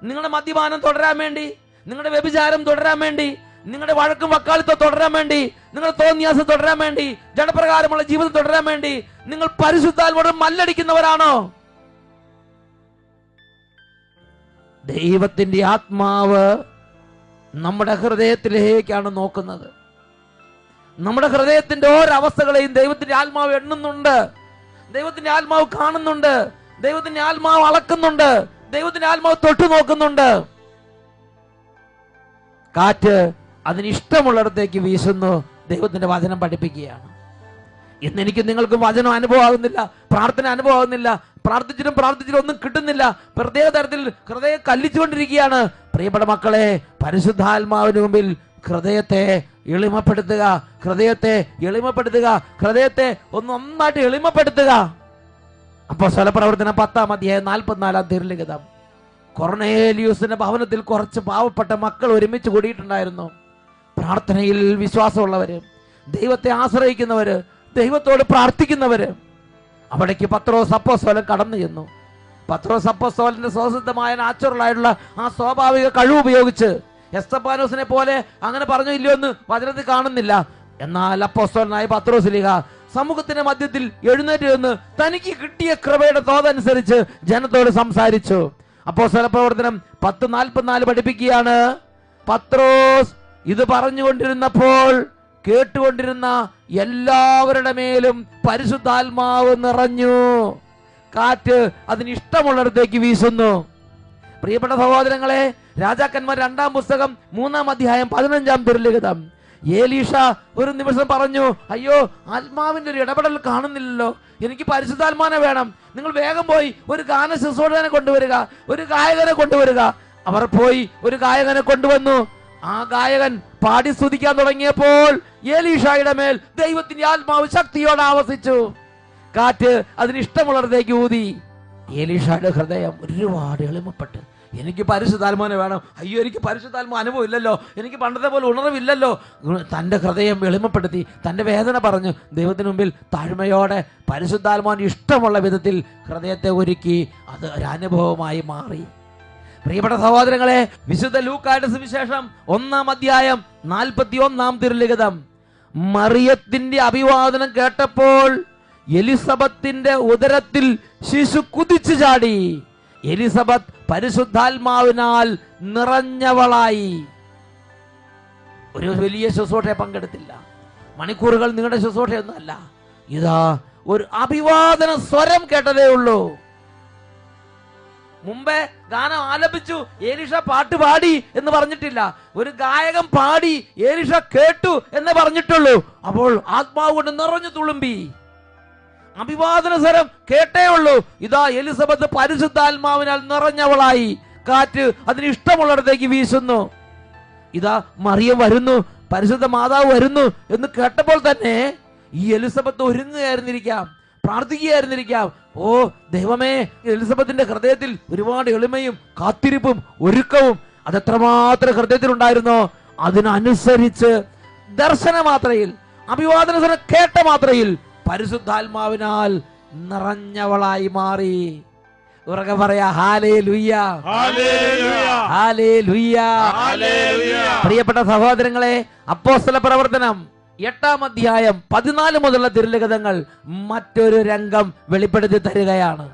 നിങ്ങളുടെ മദ്യപാനം തുടരാൻ വേണ്ടി നിങ്ങളുടെ വ്യഭിചാരം തുടരാൻ വേണ്ടി നിങ്ങളുടെ വഴക്കും വക്കാളിത്തം തുടരാൻ വേണ്ടി നിങ്ങൾ തോന്നിയാസം തുടരാൻ വേണ്ടി ജനപ്രകാരമുള്ള ജീവിതം തുടരാൻ വേണ്ടി നിങ്ങൾ പരിശുദ്ധാൽവോട് മല്ലടിക്കുന്നവരാണോ? ദൈവത്തിന്റെ ആത്മാവ് നമ്മുടെ ഹൃദയത്തിലേക്കാണ് നോക്കുന്നത്. നമ്മുടെ ഹൃദയത്തിന്റെ ഓരോ അവസ്ഥകളെയും ദൈവത്തിന്റെ ആത്മാവ് എണ്ണുന്നുണ്ട്. ദൈവത്തിന്റെ ആത്മാവ് കാണുന്നുണ്ട്. ദൈവത്തിന്റെ ആത്മാവ് അളക്കുന്നുണ്ട്. ദൈവത്തിന്റെ ആത്മാവ് തൊട്ടു നോക്കുന്നുണ്ട് കാറ്റ് അതിന് ഇഷ്ടമുള്ളിടത്തേക്ക് വീശുന്നു. ദൈവത്തിന്റെ വചനം പഠിപ്പിക്കുകയാണ്. ഇന്ന് എനിക്ക് നിങ്ങൾക്കും വചനം അനുഭവമാകുന്നില്ല പ്രാർത്ഥന അനുഭവമാകുന്നില്ല പ്രാർത്ഥിച്ചിട്ടും പ്രാർത്ഥിച്ചിട്ടും ഒന്നും കിട്ടുന്നില്ല. പ്രത്യേക തരത്തിൽ ഹൃദയം കല്ലിച്ചുകൊണ്ടിരിക്കുകയാണ്. പ്രിയപ്പെട്ട മക്കളെ പരിശുദ്ധാത്മാവിന് മുമ്പിൽ ഹൃദയത്തെ എളിമപ്പെടുത്തുക ഹൃദയത്തെ എളിമപ്പെടുത്തുക ഹൃദയത്തെ ഒന്ന് ഒന്നായിട്ട് എളിമപ്പെടുത്തുക. അപ്പൊ സ്വലപ്രവർത്തനം പത്താം അധ്യായം നാൽപ്പത്തിനാലാം തിരുലിഖിതം കൊർണേലിയൂസിന്റെ ഭവനത്തിൽ കുറച്ച് പാവപ്പെട്ട മക്കൾ ഒരുമിച്ച് കൂടിയിട്ടുണ്ടായിരുന്നു. പ്രാർത്ഥനയിൽ വിശ്വാസമുള്ളവര് ദൈവത്തെ ആശ്രയിക്കുന്നവര് ദൈവത്തോട് പ്രാർത്ഥിക്കുന്നവര്. അവിടേക്ക് പത്രോസ് അപ്പോസ്തലൻ കടന്നു ചെന്നു. പത്രോസ് അപ്പോസ്തലന്റെ സ്വസിദ്ധമായ നാച്ചുറലായിട്ടുള്ള ആ സ്വാഭാവിക കഴിവ് ഉപയോഗിച്ച് എസ്തപ്പാനോസിനെ പോലെ അങ്ങനെ പറഞ്ഞു ഇല്ലയോ എന്ന് വചനത്തിൽ കാണുന്നില്ല. എന്നാൽ അപ്പോസ്തലനായ പത്രോസ്ലിഹ സമൂഹത്തിന്റെ മധ്യത്തിൽ എഴുന്നേറ്റ് നിന്ന് തനിക്ക് കിട്ടിയ കൃപയുടെ തോതനുസരിച്ച് ജനത്തോട് സംസാരിച്ചു. അപ്പോ പ്രവർത്തനം പത്ത് നാൽപ്പത്തിനാല് പഠിപ്പിക്കുകയാണ്. പത്രോസ് ഇത് പറഞ്ഞുകൊണ്ടിരുന്നപ്പോൾ കേട്ടുകൊണ്ടിരുന്ന എല്ലാവരുടെ മേലും പരിശുദ്ധാത്മാവ് നിറഞ്ഞു. കാറ്റ് അതിന് ഇഷ്ടമുള്ളിടത്തേക്ക് വീശുന്നു. പ്രിയപ്പെട്ട സഹോദരങ്ങളെ രാജാക്കന്മാർ രണ്ടാം പുസ്തകം മൂന്നാം അധ്യായം പതിനഞ്ചാം തിരുലിഖിതം ഏലീഷ ഒരു നിമിഷം പറഞ്ഞു അയ്യോ ആത്മാവിന്റെ ഒരു ഇടപെടൽ കാണുന്നില്ലല്ലോ. എനിക്ക് പരിശുദ്ധാത്മാനെ വേണം. നിങ്ങൾ വേഗം പോയി ഒരു ഗാന ശുശ്രൂഷനെ കൊണ്ടുവരിക ഒരു ഗായകനെ കൊണ്ടുവരിക. അവർ പോയി ഒരു ഗായകനെ കൊണ്ടുവന്നു. ആ ഗായകൻ പാടി സ്തുതിക്കാൻ തുടങ്ങിയപ്പോൾ ഏലീഷായുടെ മേൽ ദൈവത്തിന്റെ ആത്മാവ് ശക്തിയോടെ ആവസിച്ചു. കാറ്റ് അതിന് ഇഷ്ടമുള്ളടത്തേക്ക് ഊതി. ഏലീഷായുടെ ഹൃദയം ഒരുപാട് എളിമപ്പെട്ട്. എനിക്ക് പരിശുദ്ധാത്മാനെ വേണം. അയ്യോ എനിക്ക് പരിശുദ്ധാത്മ അനുഭവം ഇല്ലല്ലോ. എനിക്ക് പണ്ടത്തെ പോലെ ഉണർവില്ലല്ലോ. തന്റെ ഹൃദയം എളിമപ്പെടുത്തി തന്റെ വേദന പറഞ്ഞു ദൈവത്തിന് മുമ്പിൽ താഴ്മയോടെ പരിശുദ്ധാത്മാൻ ഇഷ്ടമുള്ള വിധത്തിൽ ഹൃദയത്തെ ഒരുക്കി അത് ഒരനുഭവമായി മാറി. പ്രിയപ്പെട്ട സഹോദരങ്ങളെ വിശുദ്ധ ലൂക്കായുടെ സുവിശേഷം ഒന്നാം അധ്യായം നാൽപ്പത്തി ഒന്നാം തിരുലിഖിതം. മറിയത്തിന്റെ അഭിവാദനം കേട്ടപ്പോൾ എലിസബത്തിന്റെ ഉദരത്തിൽ ശിശു കുതിച്ചു ചാടി. എലിസബത്ത് പരിശുദ്ധാത്മാവിനാൽ നിറഞ്ഞവളായി. ഒരു വലിയ ശുശ്രൂഷയെ പങ്കെടുത്തില്ല. മണിക്കൂറുകൾ നിങ്ങളുടെ ശുശ്രൂഷയൊന്നുമല്ല. ഇതാ ഒരു അഭിവാദന സ്വരം കേട്ടതേ ഉള്ളൂ. മുമ്പേ ഗാനം ആലപിച്ചു ഏലിഷ പാട്ട് പാടി എന്ന് പറഞ്ഞിട്ടില്ല. ഒരു ഗായകൻ പാടി ഏലിഷ കേട്ടു എന്ന് പറഞ്ഞിട്ടുള്ളൂ. അപ്പോൾ ആത്മാവ് കൊണ്ട് നിറഞ്ഞു തുളുമ്പി. അഭിവാദന സ്വരം കേട്ടേ ഉള്ളൂ. ഇതാ എലിസബത്ത് പരിശുദ്ധാത്മാവിനാൽ നിറഞ്ഞവളായി. കാറ്റ് അതിന് ഇഷ്ടമുള്ളടത്തേക്ക് വീശുന്നു. ഇതാ മറിയം വരുന്നു പരിശുദ്ധ മാതാവ് വരുന്നു എന്ന് കേട്ടപ്പോൾ തന്നെ ഈ എലിസബത്ത് ഒരുങ്ങുകയായിരുന്നിരിക്കാം. പ്രാർത്ഥിക്കുകയായിരുന്നിരിക്കാം. ഓ ദൈവമേ എലിസബത്തിന്റെ ഹൃദയത്തിൽ ഒരുപാട് എളിമയും കാത്തിരിപ്പും ഒരുക്കവും അതെത്രമാത്രം ഹൃദയത്തിലുണ്ടായിരുന്നോ? അതിനനുസരിച്ച് ദർശന മാത്രയിൽ അഭിവാദന കേട്ട മാത്രയിൽ പരിശുദ്ധാത്മാവിനാൽ നിറഞ്ഞവളായി മാറി. ഉറക്കെ പറയാ ഹാലേ ലുയ്യ ഹാലേ ലുയ്യ പ്രിയപ്പെട്ട സഹോദരങ്ങളെ അപ്പോസ്തല പ്രവർത്തനം. എട്ടാം അധ്യായം പതിനാല് മുതലുള്ള തിരുലിഖിതങ്ങൾ മറ്റൊരു രംഗം വെളിപ്പെടുത്തി തരികയാണ്.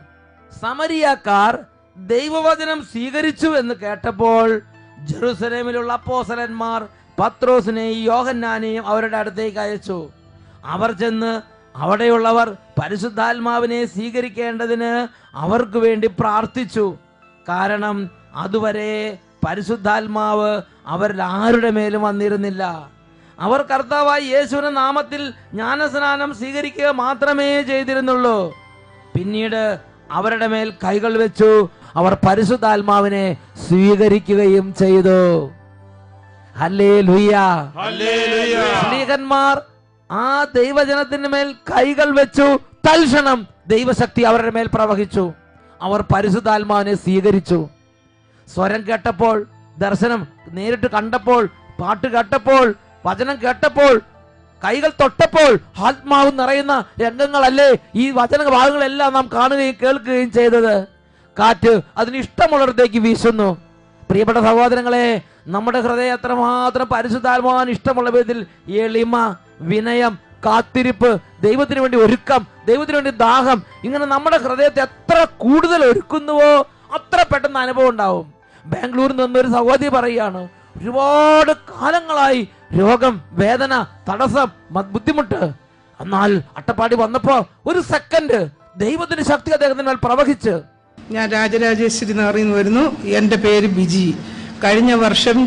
സമരിയാക്കാർ ദൈവവചനം സ്വീകരിച്ചു എന്ന് കേട്ടപ്പോൾ ജെറുസലേമിലുള്ള അപ്പോസലന്മാർ പത്രോസിനെയും യോഹന്നാനെയും അവരുടെ അടുത്തേക്ക് അയച്ചു. അവർ ചെന്ന് അവിടെയുള്ളവർ പരിശുദ്ധാത്മാവിനെ സ്വീകരിക്കേണ്ടതിന് അവർക്ക് വേണ്ടി പ്രാർത്ഥിച്ചു. കാരണം അതുവരെ പരിശുദ്ധാത്മാവ് അവരിൽ ആരുടെ മേലും വന്നിരുന്നില്ല. അവർ കർത്താവായി യേശുവിന്റെ നാമത്തിൽ ജ്ഞാനസ്നാനം സ്വീകരിക്കുക മാത്രമേ ചെയ്തിരുന്നുള്ളൂ. പിന്നീട് അവരുടെ മേൽ കൈകൾ വെച്ചു. അവർ പരിശുദ്ധാത്മാവിനെ സ്വീകരിക്കുകയും ചെയ്തു. സ്ത്രീകന്മാർ ആ ദൈവജനത്തിന് മേൽ കൈകൾ വെച്ചു. തൽക്ഷണം ദൈവശക്തി അവരുടെ മേൽ പ്രവഹിച്ചു. അവർ പരിശുദ്ധാത്മാവിനെ സ്വീകരിച്ചു. സ്വരം കേട്ടപ്പോൾ ദർശനം നേരിട്ട് കണ്ടപ്പോൾ പാട്ട് കേട്ടപ്പോൾ വചനം കേട്ടപ്പോൾ കൈകൾ തൊട്ടപ്പോൾ ആത്മാവ് നിറയുന്ന രംഗങ്ങളല്ലേ ഈ വചന ഭാഗങ്ങളെല്ലാം നാം കാണുകയും കേൾക്കുകയും ചെയ്തത്. കാറ്റ് അതിന് ഇഷ്ടമുള്ളിടത്തേക്ക് വീശുന്നു. പ്രിയപ്പെട്ട സഹോദരങ്ങളെ നമ്മുടെ ഹൃദയം എത്രമാത്രം പരിശുദ്ധാത്മാവാൻ ഇഷ്ടമുള്ള വിധത്തിൽ എളിമ വിനയം കാത്തിരിപ്പ് ദൈവത്തിന് വേണ്ടി ഒരുക്കം ദൈവത്തിന് വേണ്ടി ദാഹം ഇങ്ങനെ നമ്മുടെ ഹൃദയത്തെ എത്ര കൂടുതൽ ഒരുക്കുന്നുവോ അത്ര പെട്ടെന്ന് അനുഭവം ഉണ്ടാവും. ബാംഗ്ലൂരിൽ നിന്നൊരു സഹോദരി പറയുകയാണ് ഒരുപാട് കാലങ്ങളായി രോഗം വേദന തടസ്സം ബുദ്ധിമുട്ട്. എന്നാൽ അട്ടപ്പാടി വന്നപ്പോ ഒരു സെക്കൻഡ് ദൈവത്തിന്റെ ശക്തി അദ്ദേഹത്തിന് മേൽ പ്രവഹിച്ച്. ഞാൻ രാജരാജേശ്വരി എന്ന് പറയുന്നു വരുന്നു. എന്റെ പേര് ബിജി. കഴിഞ്ഞ വർഷം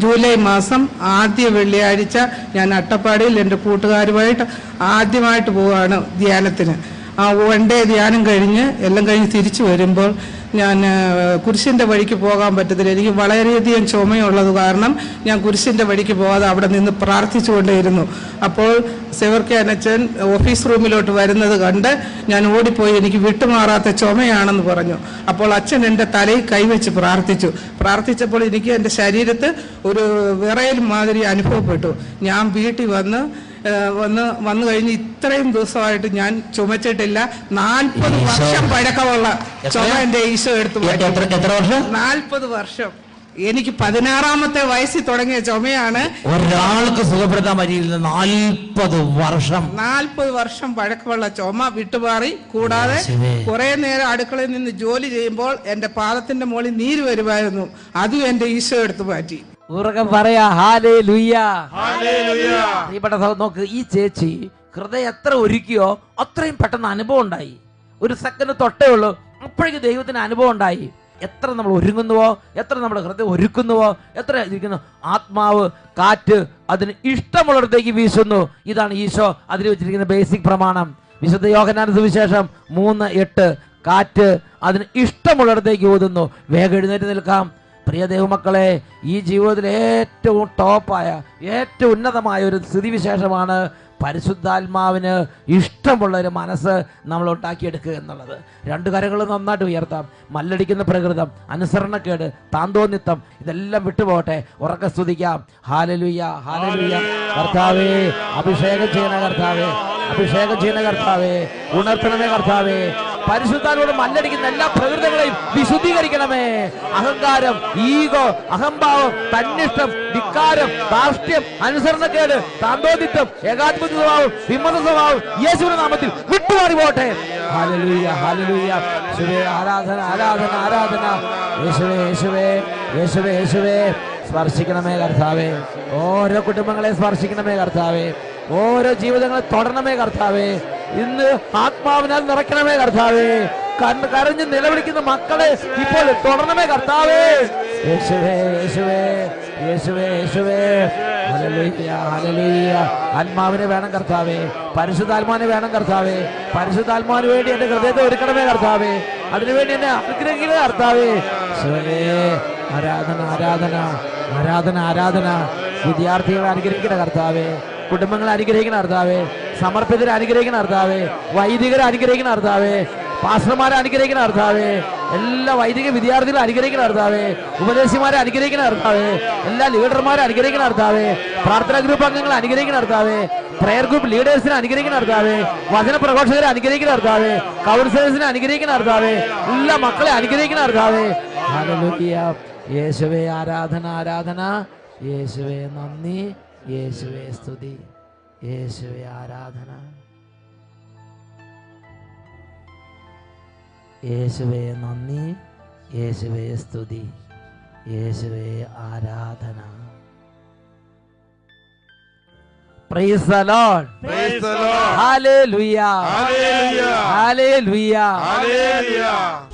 ജൂലൈ മാസം ആദ്യ വെള്ളിയാഴ്ച ഞാൻ അട്ടപ്പാടിയിൽ എന്റെ കൂട്ടുകാരുമായിട്ട് ആദ്യമായിട്ട് പോവാണ് ധ്യാനത്തിന്. ആ വൺ ഡേ ധ്യാനം കഴിഞ്ഞ് എല്ലാം കഴിഞ്ഞ് തിരിച്ചു വരുമ്പോൾ ഞാൻ കുരിശിന്റെ വഴിക്ക് പോകാൻ പറ്റത്തില്ല. എനിക്ക് വളരെയധികം ചുമയുള്ളത് കാരണം ഞാൻ കുരിശിന്റെ വഴിക്ക് പോകാതെ അവിടെ നിന്ന് പ്രാർത്ഥിച്ചുകൊണ്ടേയിരുന്നു. അപ്പോൾ സെവർക്കെ അനച്ചൻ ഓഫീസ് റൂമിലോട്ട് വരുന്നത് കണ്ട് ഞാൻ ഓടിപ്പോയി എനിക്ക് വിട്ടുമാറാത്ത ചുമയാണെന്ന് പറഞ്ഞു. അപ്പോൾ അച്ഛൻ എന്റെ തലയിൽ കൈവച്ച് പ്രാർത്ഥിച്ചു. പ്രാർത്ഥിച്ചപ്പോൾ എനിക്ക് എന്റെ ശരീരത്ത് ഒരു വിറയൽ മാതിരി അനുഭവപ്പെട്ടു. ഞാൻ വീട്ടിൽ വന്ന് വന്ന് വന്നു കഴിഞ്ഞ് ഇത്രയും ദിവസമായിട്ട് ഞാൻ ചുമച്ചിട്ടില്ല. നാൽപ്പത് വർഷം പഴക്കമുള്ള ചുമ എന്റെ ഈശോ എടുത്തു നാൽപ്പത് വർഷം. എനിക്ക് പതിനാറാമത്തെ വയസ്സിൽ തുടങ്ങിയ ചുമയാണ്. ഒരാൾക്ക് സുഖപ്പെടുത്താൻ പറ്റിയിരുന്ന നാൽപ്പത് വർഷം. നാൽപ്പത് വർഷം പഴക്കമുള്ള ചുമ വിട്ടുപാറി. കൂടാതെ. കുറെ നേരം അടുക്കളയിൽ നിന്ന് ജോലി ചെയ്യുമ്പോൾ എന്റെ പാദത്തിന്റെ മുകളിൽ നീര് വരുമായിരുന്നു. അതും എന്റെ ഈശോ എടുത്തു മാറ്റി. ഉറക്കം പറയാ ഹാലേ ലുയ്യ പ്രിയപ്പെട്ട നോക്ക് ഈ ചേച്ചി ഹൃദയം എത്ര ഒരുക്കിയോ അത്രയും പെട്ടെന്ന് അനുഭവം ഉണ്ടായി. ഒരു സെക്കൻഡ് തൊട്ടേ ഉള്ളൂ അപ്പോഴേക്ക് ദൈവത്തിന് അനുഭവം ഉണ്ടായി. എത്ര നമ്മൾ ഒരുങ്ങുന്നുവോ എത്ര നമ്മൾ ഹൃദയം ഒരുക്കുന്നുവോ എത്ര ഇരിക്കുന്നു. ആത്മാവ് കാറ്റ് അതിന് ഇഷ്ടമുള്ളിടത്തേക്ക് വീശുന്നു. ഇതാണ് ഈശോ അതിൽ വെച്ചിരിക്കുന്ന ബേസിക് പ്രമാണം. വിശുദ്ധ യോഹനാന സുവിശേഷം മൂന്ന് എട്ട് കാറ്റ് അതിന് ഇഷ്ടമുള്ളിടത്തേക്ക് ഊതുന്നു. വേഗം എഴുന്നേറ്റ് നിൽക്കാം. പ്രിയ ദൈവമക്കളെ ഈ ജീവിതത്തിൽ ഏറ്റവും ടോപ്പായ ഏറ്റവും ഉന്നതമായ ഒരു സ്ഥിതിവിശേഷമാണ് പരിശുദ്ധാത്മാവിന് ഇഷ്ടമുള്ള ഒരു മനസ്സ് നമ്മൾ ഉണ്ടാക്കിയെടുക്കുക എന്നുള്ളത്. രണ്ട് കരകളും നന്നായിട്ട് ഉയർത്താം. മല്ലടിക്കുന്ന പ്രകൃതം അനുസരണക്കേട് താന്തോന്നിത്തം ഇതെല്ലാം വിട്ടുപോകട്ടെ. ഉറക്കെ സ്തുതിക്കാം. ഹാലലുയ്യ ഹാലലുയ്യ കർത്താവേ അഭിഷേകം ചെയ്യുന്ന കർത്താവേ അഭിഷേകം ചെയ്യുന്ന കർത്താവേ ഉണർത്തണമേ കർത്താവേ. പരിശുദ്ധാനോട് മല്ലടിക്കുന്ന എല്ലാ പ്രകൃതങ്ങളെയും വിശുദ്ധീകരിക്കണമേ. അഹങ്കാരം ഈഗോ അഹംഭാവം തന്നിഷ്ടം ധിക്കാരം ധാർഷ്ട്യം അനുസരണക്കേട് താന്തോദിത്വം ഏകാത്മ സ്വഭാവം വിമത സ്വഭാവം യേശുവിന്റെ നാമത്തിൽ വിട്ടുമാറി പോട്ടെ ഹാലലൂയ ഹാലലൂയ യേശുവേ ആരാധന ആരാധന ആരാധന. യേശുവേ യേശുവേ യേശുവേ യേശുവേ. സ്പർശിക്കണമേ കർത്താവേ. ഓരോ കുടുംബങ്ങളെ സ്പർശിക്കണമേ കർത്താവേ. ഓരോ ജീവിതങ്ങളെ തൊടണമേ കർത്താവേ. ഇന്ന് ആത്മാവിനാൽ നിറയ്ക്കണമേ കർത്താവേ. കരഞ്ഞ് നിലവിളിക്കുന്ന മക്കളെ ഇപ്പോൾ തുടരണമേ കർത്താവേ. യേശുവേ യേശുവേ യേശുവേ യേശുവേ. ആത്മാവിനെ വേണം കർത്താവേ. പരിശുദ്ധാത്മാവിനെ വേണം കർത്താവേ. പരിശുദ്ധാത്മാവിന് വേണ്ടി എന്റെ ഹൃദയത്തെ ഒരുക്കണമേ കർത്താവേ. അതിനുവേണ്ടി എന്നെ അനുഗ്രഹിക്കണേ കർത്താവേ. ശിവനേ ആരാധന ആരാധന ആരാധന ആരാധന. വിദ്യാർത്ഥികളെ അനുഗ്രഹിക്കണ കർത്താവേ. കുടുംബങ്ങളെ അനുഗ്രഹിക്കണ കർത്താവേ. സമർപ്പിതരെ അനുഗ്രഹിക്കണ കർത്താവേ. വൈദികരെ അനുഗ്രഹിക്കണ കർത്താവേ. പാസ്റ്റർമാരെ അനുഗ്രഹിക്കണ കർത്താവേ എല്ലാ വൈദിക വിദ്യാർത്ഥികളെ അനുഗ്രഹിക്കണ കർത്താവേ ഉപദേശിമാരെ അനുഗ്രഹിക്കണ കർത്താവേ എല്ലാ ലീഡർമാരെ അനുഗ്രഹിക്കണ കർത്താവേ പ്രാർത്ഥനാ ഗ്രൂപ്പ് അംഗങ്ങളെ അനുഗ്രഹിക്കണ കർത്താവേ പ്രയർ ഗ്രൂപ്പ് ലീഡേഴ്സിനെ അനുഗ്രഹിക്കണ കർത്താവേ വചന പ്രഘോഷകരെ അനുഗ്രഹിക്കണ കർത്താവേ കൗൺസിലേഴ്സിനെ അനുഗ്രഹിക്കണ കർത്താവേ എല്ലാ മക്കളെ അനുഗ്രഹിക്കണ കർത്താവേ. യേശുവേ ആരാധന ആരാധന. യേശുവേ നന്ദി. യേശുവേ സ്തുതി. യേശുവേ ആരാധന. യേശുവേ നന്ദി. യേശുവേ സ്തുതി. യേശുവേ ആരാധന. Praise the Lord Praise the Lord. Hallelujah Hallelujah. Hallelujah Hallelujah.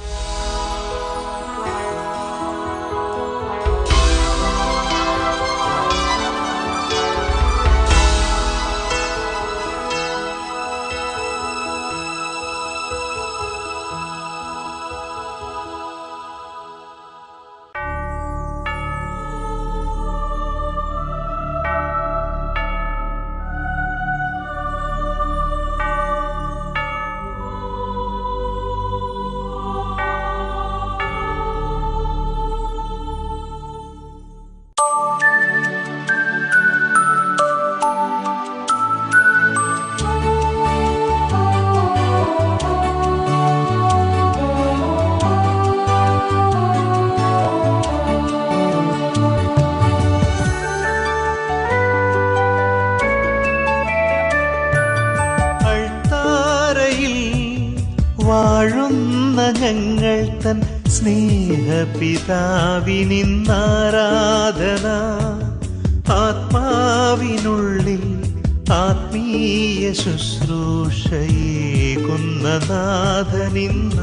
ആത്മീയ ശുശ്രൂഷയേകുന്ന നാഥനിന്നാരാധന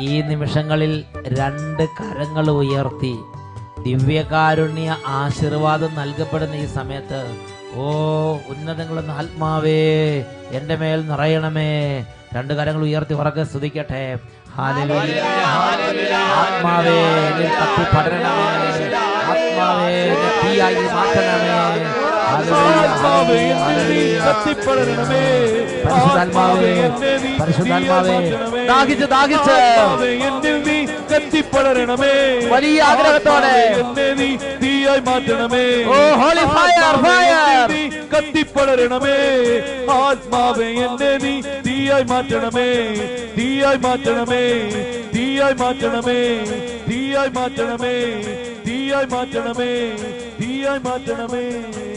ഈ നിമിഷങ്ങളിൽ രണ്ട് കരങ്ങൾ ഉയർത്തി ദിവ്യകാരുണ്യ ആശീർവാദം നൽകപ്പെടുന്ന ഈ സമയത്ത് ഓ ഉന്നതങ്ങളെന്ന ആത്മാവേ എന്റെ മേൽ നിറയണമേ. രണ്ട് കരങ്ങൾ ഉയർത്തി ഉറക്കെ സ്തുതിക്കട്ടെ. ആത്മാവേ പടരണമേ. ആത്മാവേ. തീയായി മാറ്റണമേ. പരിശുദ്ധാത്മാവേ എന്നെ നീ പരിശുദ്ധാത്മാവേ തീയായി ദാഹിച്ച് ദാഹിച്ച്. ആത്മാവേ എന്നിൽ നീ കത്തിപ്പടരണമേ. വലിയ ആഗ്രഹത്തോടെ. ആത്മാവേ എന്നെ നീ തീയായി മാറ്റണമേ. ഓ, holy fire, ആത്മാവേ fire. എന്നിൽ നീ കത്തിപ്പടരണമേ. ആത്മാവേ എന്നെ നീ തീയായി മാറ്റണമേ. തീയായി മാറ്റണമേ. തീയായി മാറ്റണമേ. തീയായി മാറ്റണമേ. തീയായി മാറ്റണമേ. തീയായി മാറ്റണമേ.